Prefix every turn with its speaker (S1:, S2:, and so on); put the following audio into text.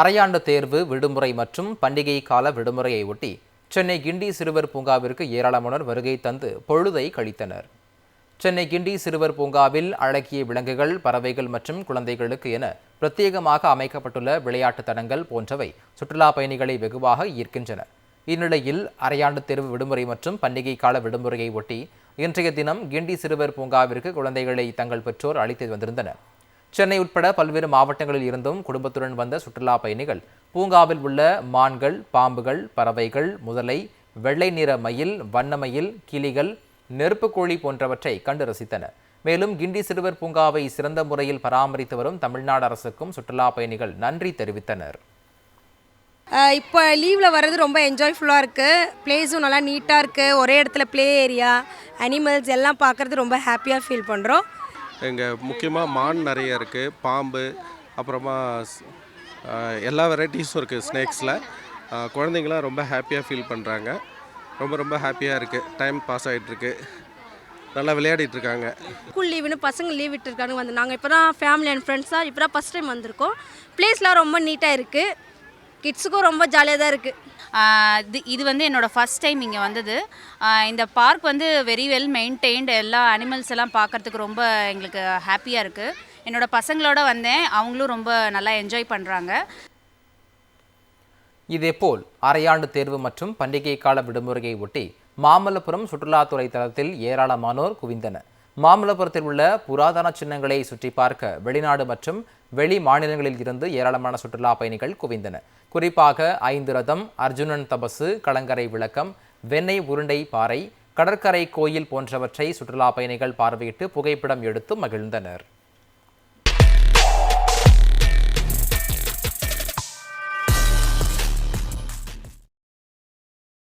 S1: அரையாண்டு தேர்வு விடுமுறை மற்றும் பண்டிகை கால விடுமுறையை ஒட்டி சென்னை கிண்டி சிறுவர் பூங்காவிற்கு ஏராளமானோர் வருகை தந்து பொழுதை கழித்தனர். சென்னை கிண்டி சிறுவர் பூங்காவில் அழகிய விலங்குகள் பறவைகள் மற்றும் குழந்தைகளுக்கு என பிரத்யேகமாக அமைக்கப்பட்டுள்ள விளையாட்டு தடங்கள் போன்றவை சுற்றுலா பயணிகளை வெகுவாக ஈர்க்கின்றன. இந்நிலையில் அரையாண்டு தேர்வு விடுமுறை மற்றும் பண்டிகை கால விடுமுறையை ஒட்டி இன்றைய தினம் கிண்டி சிறுவர் பூங்காவிற்கு குழந்தைகளை தங்கள் பெற்றோர் அழைத்து வந்திருந்தனர். சென்னை உட்பட பல்வேறு மாவட்டங்களில் இருந்தும் குடும்பத்துடன் வந்த சுற்றுலா பயணிகள் பூங்காவில் உள்ள மான்கள் பாம்புகள் பறவைகள் முதலை வெள்ளை நிற மயில் வண்ணமயில் கிளிகள் நெருப்புக்கோழி போன்றவற்றை கண்டு ரசித்தனர். மேலும் கிண்டி சிறுவர் பூங்காவை சிறந்த முறையில் பராமரித்து வரும் தமிழ்நாடு அரசுக்கும் சுற்றுலா பயணிகள் நன்றி தெரிவித்தனர்.
S2: ஆஹ் இப்போ லீவில் வர்றது ரொம்ப என்ஜாய்ஃபுல்லாக இருக்குது பிளேஸும் நல்லா நீட்டாக இருக்குது ஒரே இடத்துல ப்ளே ஏரியா அனிமல்ஸ் எல்லாம் பார்க்குறது ரொம்ப ஹாப்பியாக ஃபீல் பண்ணுறோம்
S3: இங்கே முக்கியமாக மான் நிறைய இருக்குது பாம்பு அப்புறமா எல்லா வெரைட்டிஸும் இருக்குது ஸ்னேக்ஸில் குழந்தைங்களாம் ரொம்ப ஹாப்பியாக ஃபீல் பண்ணுறாங்க ரொம்ப ரொம்ப ஹாப்பியாக இருக்குது டைம் பாஸ் ஆகிட்டுருக்கு நல்லா விளையாடிட்டு இருக்காங்க.
S4: ஸ்கூல் லீவுன்னு பசங்க லீவ் விட்டுருக்காங்க. வந்து நாங்கள் இப்போ தான் ஃபேமிலி அண்ட் ஃப்ரெண்ட்ஸாக இப்போ தான் ஃபஸ்ட் டைம் வந்திருக்கோம் பிளேஸ்லாம் ரொம்ப நீட்டாக இருக்குது கிட்ஸுக்கும் ரொம்ப ஜாலியாக தான் இருக்குது
S5: இது இது வந்து என்னோடய ஃபஸ்ட் டைம் இங்கே வந்தது. இந்த பார்க் வந்து வெரி வெல் மெயின்டைன்டு எல்லா அனிமல்ஸ் எல்லாம் பார்க்கறதுக்கு ரொம்ப எங்களுக்கு ஹாப்பியாக இருக்குது என்னோடய பசங்களோட வந்தேன். அவங்களும் ரொம்ப நல்லா என்ஜாய் பண்ணுறாங்க
S1: இதேபோல் அரையாண்டு தேர்வு மற்றும் பண்டிகை கால விடுமுறையை ஒட்டி மாமல்லபுரம் சுற்றுலாத்துறை தளத்தில் ஏராளமானோர் குவிந்தனர். மாமல்லபுரத்தில் உள்ள புராதன சின்னங்களை சுற்றி பார்க்க வெளிநாடு மற்றும் வெளி மாநிலங்களில் இருந்து ஏராளமான சுற்றுலா பயணிகள் குவிந்தனர் குறிப்பாக ஐந்து ரதம் அர்ஜுனன் தபசு கலங்கரை விளக்கம் வெண்ணெய் உருண்டை பாறை கடற்கரை கோயில் போன்றவற்றை சுற்றுலா பயணிகள் பார்வையிட்டு புகைப்படம் எடுத்து மகிழ்ந்தனர்.